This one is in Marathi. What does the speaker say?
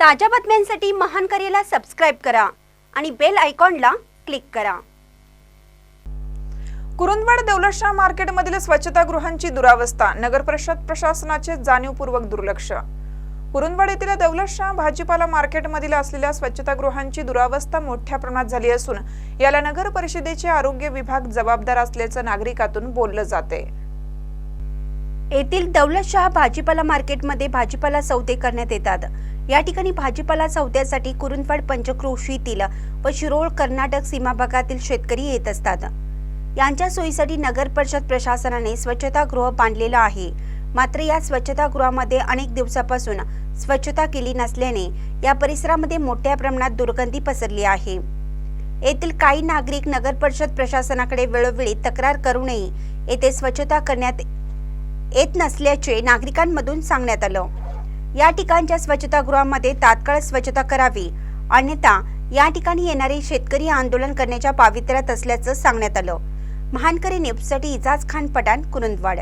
ताज्या बातम्यांसाठी महान करेला सबस्क्राईब करा आणि बेल आयकॉनला क्लिक करा. कुरुंदवाड दौलतशाह मार्केटमधील स्वच्छतागृहांची दुरावस्था नगर परिषद प्रशासनाचे जाणीवपूर्वक दुर्लक्ष. कुरुंदवाड येथील दौलतशाह भाजीपाला मार्केटमधील असलेल्या स्वच्छतागृहांची दुरावस्था मोठ्या प्रमाणात झाली असून याला नगर परिषदेचे आरोग्य विभाग जबाबदार असल्याचं नागरिकातून बोललं जाते. येथील दौलतशहा भाजीपाला मार्केटमध्ये भाजीपाला सौदे करण्यात येतात. या ठिकाणी भाजीपाला सौद्यासाठी कुरुंदवाड पंचक्रोशीतील व शिरोळ कर्नाटक सीमा भागातील शेतकरी येत असतात. यांच्या सोयीसाठी नगर परिषद प्रशासनाने स्वच्छतागृह बांधलेलं आहे. मात्र या स्वच्छतागृहामध्ये अनेक दिवसापासून स्वच्छता केली नसल्याने या परिसरामध्ये मोठ्या प्रमाणात दुर्गंधी पसरली आहे. येथील काही नागरिक नगर परिषद प्रशासनाकडे वेळोवेळी तक्रार करूनही येथे स्वच्छता करण्यात येत नसल्याचे नागरिकांमधून सांगण्यात आलं. या ठिकाणच्या स्वच्छतागृहामध्ये तात्काळ स्वच्छता करावी अन्यथा या ठिकाणी येणारे शेतकरी आंदोलन करण्याच्या पावित्र्यात असल्याचं सांगण्यात आलं. महानकरी न्यूजसाठी इजाज खान पठाण कुरुंदवाड.